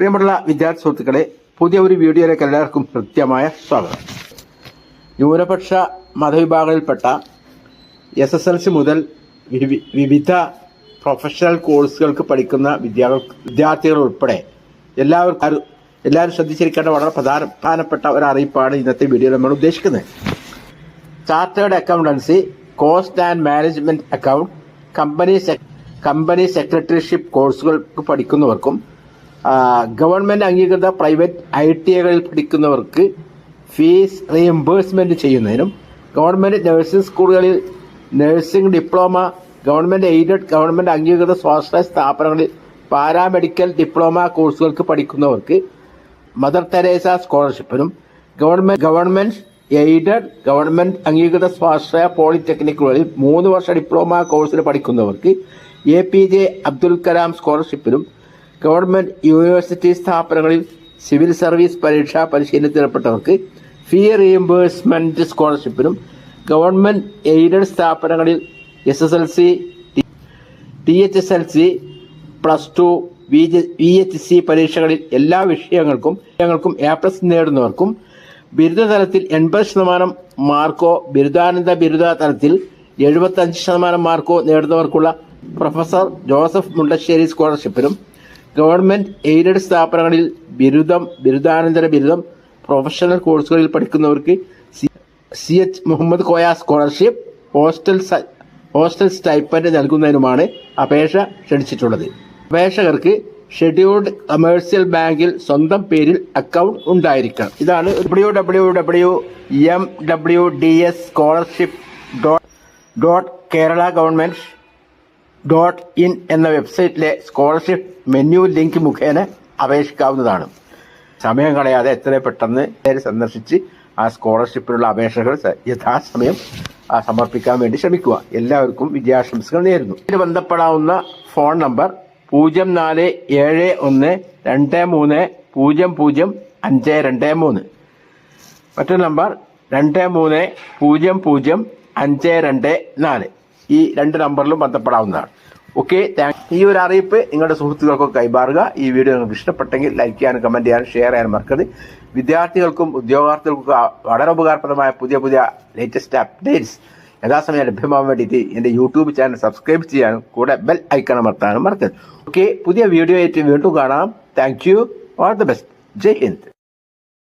പ്രിയമുള്ള വിദ്യാർത്ഥി സുഹൃത്തുക്കളെ പുതിയ ഒരു വീഡിയോയിലേക്ക് എല്ലാവർക്കും കൃത്യമായ സ്വാഗതം. ന്യൂനപക്ഷ മതവിഭാഗങ്ങളിൽപ്പെട്ട എസ് എസ് എൽ സി മുതൽ വിവിധ പ്രൊഫഷണൽ കോഴ്സുകൾക്ക് പഠിക്കുന്ന വിദ്യാ- വിദ്യാർത്ഥികൾ ഉൾപ്പെടെ എല്ലാവർക്കും എല്ലാവരും ശ്രദ്ധിച്ചിരിക്കേണ്ട വളരെ പ്രധാനപ്പെട്ട ഒരു അറിയിപ്പാണ് ഇന്നത്തെ വീഡിയോ നമ്മൾ ഉദ്ദേശിക്കുന്നത്. Chartered accountancy cost and management account company company secretaryship കോഴ്സുകൾക്ക് പഠിക്കുന്നവർക്കും ഗവൺമെന്റ് അംഗീകൃത പ്രൈവറ്റ് ഐ ടി ഐകളിൽ പഠിക്കുന്നവർക്ക് ഫീസ് റീഇംബേഴ്സ്മെന്റ് ചെയ്യുന്നതിനും ഗവൺമെന്റ് നഴ്സിംഗ് സ്കൂളുകളിൽ nursing diploma government aided government അംഗീകൃത സ്വാശ്രയ സ്ഥാപനങ്ങളിൽ പാരാമെഡിക്കൽ ഡിപ്ലോമ കോഴ്സുകൾക്ക് പഠിക്കുന്നവർക്ക് മദർ തെരേസ സ്കോളർഷിപ്പിനും ഗവൺമെന്റ് ഗവൺമെന്റ് എയ്ഡഡ് ഗവൺമെന്റ് അംഗീകൃത സ്വാശ്രയ പോളിടെക്നിക്കുകളിൽ മൂന്ന് വർഷ ഡിപ്ലോമ കോഴ്സിൽ പഠിക്കുന്നവർക്ക് A P J Abdul Kalam സ്കോളർഷിപ്പിനും government university സ്ഥാപനങ്ങളിൽ സിവിൽ സർവീസ് പരീക്ഷാ പരിശീലനത്തിലേർപ്പെട്ടവർക്ക് ഫീ റീഇംബേഴ്സ്മെന്റ് സ്കോളർഷിപ്പിനും ഗവൺമെന്റ് എയ്ഡഡ് സ്ഥാപനങ്ങളിൽ S S L C T H S L C plus two V H S പരീക്ഷകളിൽ എല്ലാ വിഷയങ്ങൾക്കും വിഷയങ്ങൾക്കും എ പ്ലസ് നേടുന്നവർക്കും ബിരുദതലത്തിൽ എൺപത് ശതമാനം മാർക്കോ ബിരുദാനന്ദ ബിരുദ തലത്തിൽ എഴുപത്തഞ്ച് ശതമാനം മാർക്കോ നേടുന്നവർക്കുള്ള പ്രൊഫസർ ജോസഫ് മുണ്ടശ്ശേരി സ്കോളർഷിപ്പിനും ഗവൺമെന്റ് എയ്ഡഡ് സ്ഥാപനങ്ങളിൽ ബിരുദം ബിരുദാനന്തര ബിരുദം പ്രൊഫഷണൽ കോഴ്സുകളിൽ പഠിക്കുന്നവർക്ക് C H Muhammad Koya scholarship hostel hostel stipend നൽകുന്നതിനുമാണ് അപേക്ഷ ക്ഷണിച്ചിട്ടുള്ളത്. അപേക്ഷകർക്ക് ഷെഡ്യൂൾഡ് കമേഴ്സ്യൽ ബാങ്കിൽ സ്വന്തം പേരിൽ അക്കൗണ്ട് ഉണ്ടായിരിക്കണം. ഇതാണ് W W W M W D S scholarship dot dot Kerala government dot in എന്ന വെബ്സൈറ്റിലെ സ്കോളർഷിപ്പ് മെനു ലിങ്ക് മുഖേന അപേക്ഷിക്കാവുന്നതാണ്. സമയം കളയാതെ എത്രയും പെട്ടെന്ന് സന്ദർശിച്ച് ആ സ്കോളർഷിപ്പിനുള്ള അപേക്ഷകൾ യഥാസമയം സമർപ്പിക്കാൻ വേണ്ടി ശ്രമിക്കുക. എല്ലാവർക്കും വിജയാശംസകൾ നേരുന്നു. ഇതിന് ബന്ധപ്പെടാവുന്ന ഫോൺ നമ്പർ പൂജ്യം നാല് ഏഴ് ഒന്ന് രണ്ട് മൂന്ന് പൂജ്യം പൂജ്യം അഞ്ച് രണ്ട് മൂന്ന്. മറ്റൊരു നമ്പർ രണ്ട് മൂന്ന് പൂജ്യം പൂജ്യം അഞ്ച് രണ്ട് നാല്. ഈ രണ്ട് നമ്പറിലും ബന്ധപ്പെടാവുന്നതാണ്. ഓക്കെ ഈ ഒരു അറിയിപ്പ് നിങ്ങളുടെ സുഹൃത്തുക്കൾക്കൊക്കെ കൈമാറുക. ഈ വീഡിയോ നിങ്ങൾക്ക് ഇഷ്ടപ്പെട്ടെങ്കിൽ ലൈക്ക് ചെയ്യാനും കമന്റ് ചെയ്യാനും ഷെയർ ചെയ്യാനും മറക്കരുത്. വിദ്യാർത്ഥികൾക്കും ഉദ്യോഗാർത്ഥികൾക്കും വളരെ ഉപകാരപ്രദമായ പുതിയ പുതിയ ലേറ്റസ്റ്റ് അപ്ഡേറ്റ്സ് യഥാസമയം ലഭ്യമാകാൻ വേണ്ടിയിട്ട് എന്റെ യൂട്യൂബ് ചാനൽ സബ്സ്ക്രൈബ് ചെയ്യാനും കൂടെ ബെൽ ഐക്കൺ അമർത്താനും മറക്കരുത്. ഓക്കെ പുതിയ വീഡിയോ ആയിട്ട് വീണ്ടും കാണാം. Thank you all the best Jai Hind.